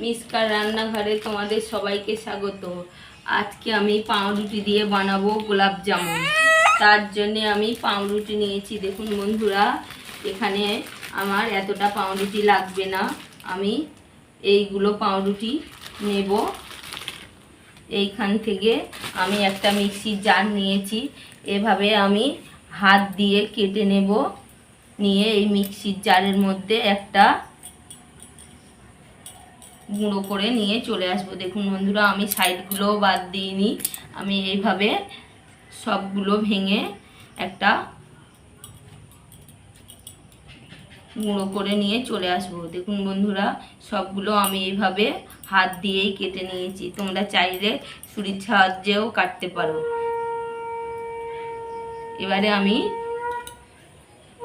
মিসকার রান্নাঘরে তোমাদের সবাইকে স্বাগত। আজকে আমি পাউরুটি দিয়ে বানাবো গোলাপ জামুন। তার জন্যে আমি পাউরুটি নিয়েছি। দেখুন বন্ধুরা, এখানে আমার এতটা পাউরুটি লাগবে না। আমি এইগুলো পাউরুটি নেব। এইখান থেকে আমি একটা মিক্সির জার নিয়েছি। এভাবে আমি হাত দিয়ে কেটে নেব। নিয়ে এই মিক্সির জারের মধ্যে একটা গুঁড়ো করে নিয়ে চলে আসব। দেখুন বন্ধুরা, আমি সাইডগুলোও বাদ দিইনি। আমি এইভাবে সবগুলো ভেঙে একটা গুঁড়ো করে নিয়ে চলে আসব। দেখুন বন্ধুরা, সবগুলো আমি এইভাবে হাত দিয়েই কেটে নিয়েছি। তোমরা চাইলে ছুরির সাহায্যেও কাটতে পারো। এবারে আমি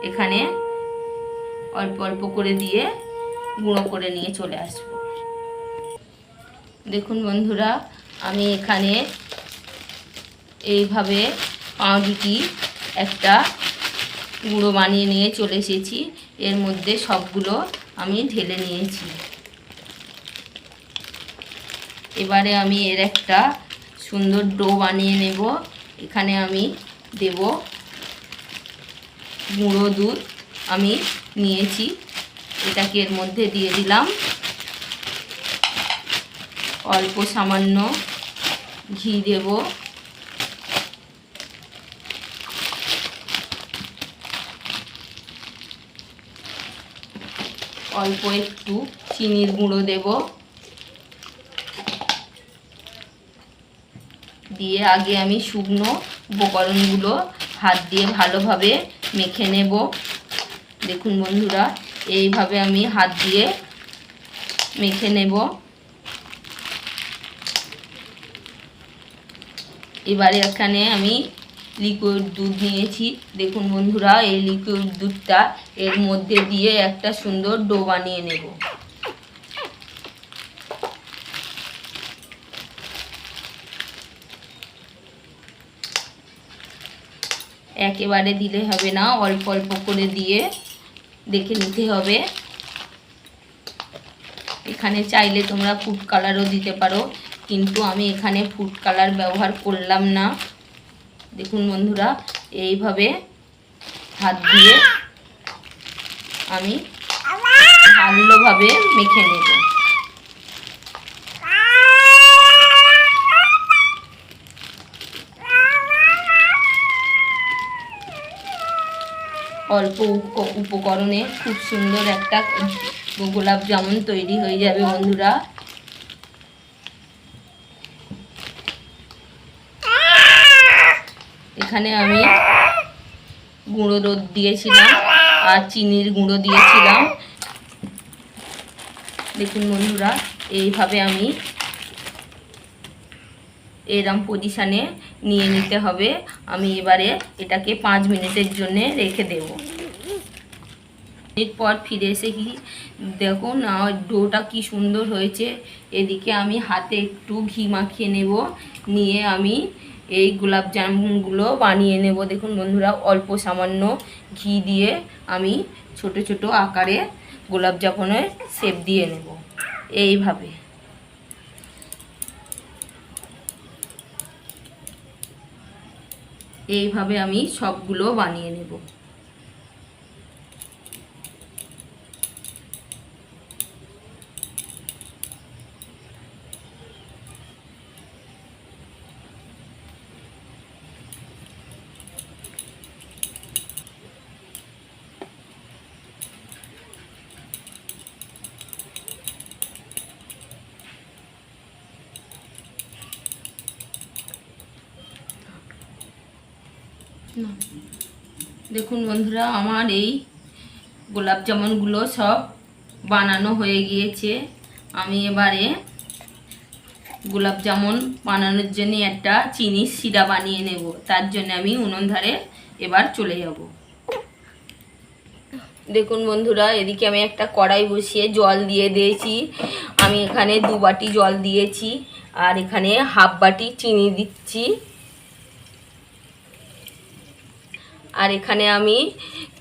এখানে অল্প অল্প করে দিয়ে গুঁড়ো করে নিয়ে চলে আসব। দেখুন বন্ধুরা, আমি এখানে এইভাবে পাউরুটি একটা গুঁড়ো বানিয়ে নিয়ে চলে এসেছি। এর মধ্যে সবগুলো আমি ঢেলে নিয়েছি। এবারে আমি এর একটা সুন্দর ডো বানিয়ে নেব। এখানে আমি দেব গুঁড়ো দুধ আমি নিয়েছি। এটাকে এর মধ্যে দিয়ে দিলাম। অল্প সামান্য ঘি দেব। অল্প একটু চিনির গুঁড়ো দেব। দিয়ে আগে আমি শুকনো উপকরণগুলো হাত দিয়ে ভালোভাবে মেখে নেব। দেখুন বন্ধুরা, এইভাবে আমি হাত দিয়ে মেখে নেব। এবারে এখানে আমি লিকুইড দুধ নিয়েছি। দেখুন বন্ধুরা, এই লিকুইড দুধটা এর মধ্যে দিয়ে একটা সুন্দর ডো বানিয়ে নেব। একেবারে দিলে হবে না, অল্প অল্প করে দিয়ে দেখে নিতে হবে। এখানে চাইলে তোমরা ফুড কালারও দিতে পারো। কিন্তু আমি এখানে ফুড কালার ব্যবহার করলাম না। দেখুন বন্ধুরা, এইভাবে হাত দিয়ে আমি ভালোভাবে মেখে নেব। অল্প উপ- উপকরণে খুব সুন্দর একটা গোলাপ জামুন তৈরি হয়ে যাবে বন্ধুরা। এখানে আমি গুঁড়ো দুধ দিয়েছিলাম আর চিনির গুঁড়ো দিয়েছিলাম। দেখুন বন্ধুরা, এইভাবে আমি এরম পজিশানে নিয়ে নিতে হবে। আমি এবারে এটাকে পাঁচ মিনিটের জন্য রেখে দেব। মিনিট পর ফিরে এসে কি, দেখুন ডোটা কি সুন্দর হয়েছে। এদিকে আমি হাতে একটু ঘি মাখিয়ে নেব। নিয়ে আমি এই গোলাপ জামগুলো বানিয়ে নেব। দেখুন বন্ধুরা, অল্প সামান্য ঘি দিয়ে আমি ছোট ছোট আকারে গোলাপ জামুনের সেপ দিয়ে নেব। এইভাবে। এইভাবে আমি সবগুলো বানিয়ে নেব। দেখুন বন্ধুরা, আমার এই গোলাপ জামুনগুলো সব বানানো হয়ে গিয়েছে। আমি এবারে গোলাপ জামুন বানানোর জন্য একটা চিনির সিরা বানিয়ে নেব। তার জন্য আমি উনুন ধারে এবার চলে যাব। দেখুন বন্ধুরা, এদিকে আমি একটা কড়াই বসিয়ে জল দিয়ে দিয়েছি। আমি এখানে দু বাটি জল দিয়েছি আর এখানে হাফ বাটি চিনি দিচ্ছি। আর এখানে আমি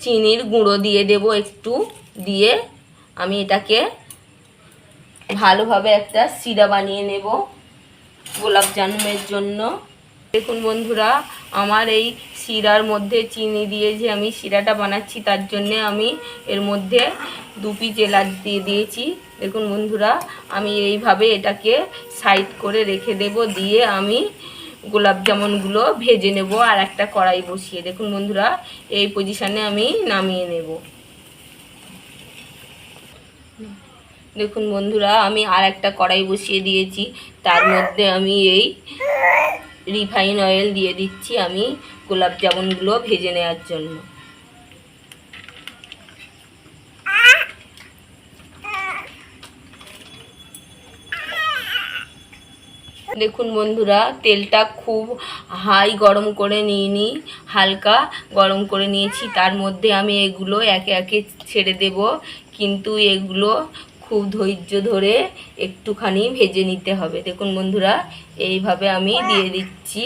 চিনির গুঁড়ো দিয়ে দেব একটু, দিয়ে আমি এটাকে ভালোভাবে একটা সিরা বানিয়ে নেব গোলাপ জামুনের জন্য। দেখুন বন্ধুরা, আমার এই শিরার মধ্যে চিনি দিয়ে যে আমি শিরাটা বানাচ্ছি, তার জন্যে আমি এর মধ্যে দু পিস এলাচ দিয়ে দিয়েছি। দেখুন বন্ধুরা, আমি এইভাবে এটাকে সাইড করে রেখে দেব, দিয়ে আমি গোলাপ জামুনগুলো ভেজে নেব আর একটা কড়াই বসিয়ে। দেখুন বন্ধুরা, এই পজিশানে আমি নামিয়ে নেব। দেখুন বন্ধুরা, আমি আর একটা কড়াই বসিয়ে দিয়েছি। তার মধ্যে আমি এই রিফাইন অয়েল দিয়ে দিচ্ছি আমি গোলাপ জামুনগুলো ভেজে নেওয়ার জন্য। দেখুন বন্ধুরা, তেলটা খুব হাই গরম করে নিইনি হালকা গরম করে নিয়েছি। তার মধ্যে আমি এগুলো একে একে ছেড়ে দেব, কিন্তু এগুলো খুব ধৈর্য ধরে একটুখানি ভেজে নিতে হবে। দেখুন বন্ধুরা, এইভাবে আমি দিয়ে দিচ্ছি।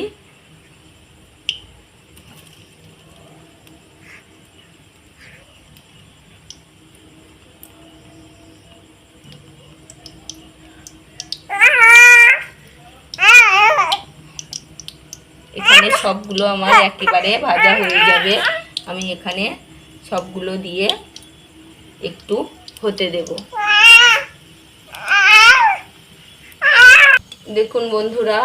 এখানে সবগুলো আমার একেবারে ভাজা হয়ে যাবে। আমি এখানে সবগুলো দিয়ে একটু হতে দেব। দেখুন বন্ধুরা,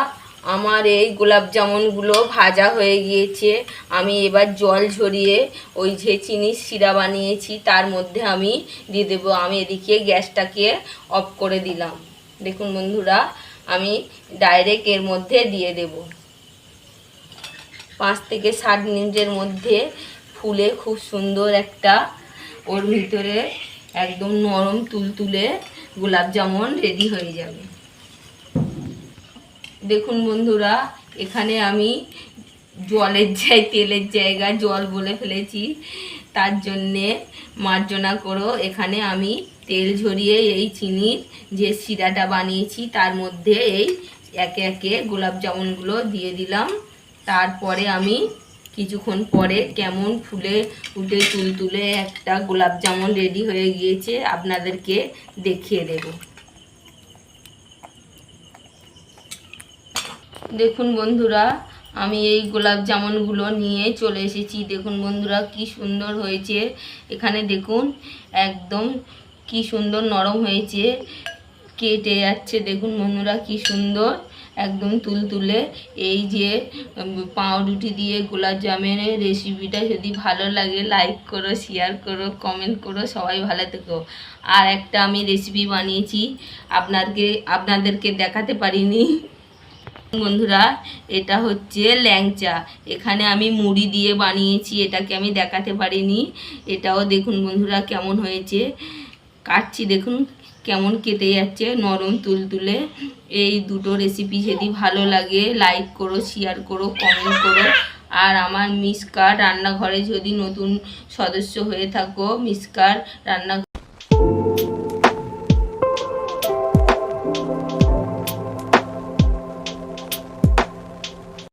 আমার এই গোলাপ জামুনগুলো ভাজা হয়ে গিয়েছে। আমি এবার জল ঝরিয়ে ওই যে চিনির শিরা বানিয়েছি, তার মধ্যে আমি দিয়ে দেবো। আমি এদিকে গ্যাসটাকে অফ করে দিলাম। দেখুন বন্ধুরা, আমি ডাইরেক্ট এর মধ্যে দিয়ে দেব। পাঁচ থেকে সাত মিনিটের মধ্যে ফুলে খুব সুন্দর একটা ওর ভিতরে একদম নরম তুলতুলে গোলাপ জামুন রেডি হয়ে যাবে। দেখুন বন্ধুরা, এখানে আমি জলের জায় তেলের জায়গা জল বলে ফেলেছি। তার জন্যে মার্জনা করো, এখানে আমি তেল ঝরিয়ে এই চিনির যে শিরাটা বানিয়েছি, তার মধ্যে এই একে একে গোলাপ জামুনগুলো দিয়ে দিলাম। তারপরে আমি কিছুক্ষণ পরে কেমন ফুলে উঠে তুলতুলে একটা গোলাপ জামুন রেডি হয়ে গিয়েছে, আপনাদেরকে দেখিয়ে দেব। দেখুন বন্ধুরা, আমি এই গোলাপ জামুনগুলো নিয়ে চলে এসেছি। দেখুন বন্ধুরা, কি সুন্দর হয়েছে। এখানে দেখুন, একদম কি সুন্দর নরম হয়েছে। কেটে যাচ্ছে। দেখুন বন্ধুরা, কি সুন্দর। একদম তুলতুলে এই যে পাউরুটি দিয়ে গোলাপ জামের রেসিপিটা যদি ভালো লাগে লাইক করো শেয়ার করো কমেন্ট করো, সবাই ভালো থেকো। আর একটা আমি রেসিপি বানিয়েছি, আপনাকে, আপনাদেরকে দেখাতে পারিনি। বন্ধুরা, এটা হচ্ছে ল্যাংচা। এখানে আমি মুড়ি দিয়ে বানিয়েছি, এটাকে আমি দেখাতে পারিনি। এটাও দেখুন বন্ধুরা কেমন হয়েছে। কাটছি দেখুন। কেমন কেটে যাচ্ছে, নরম তুলতুলে এই দুটো রেসিপি যদি ভালো লাগে লাইক করো শেয়ার করো কমেন্ট করো। আর আমার মিসকার রান্নাঘরে যদি নতুন সদস্য হয়ে থাকো মিসকার রান্না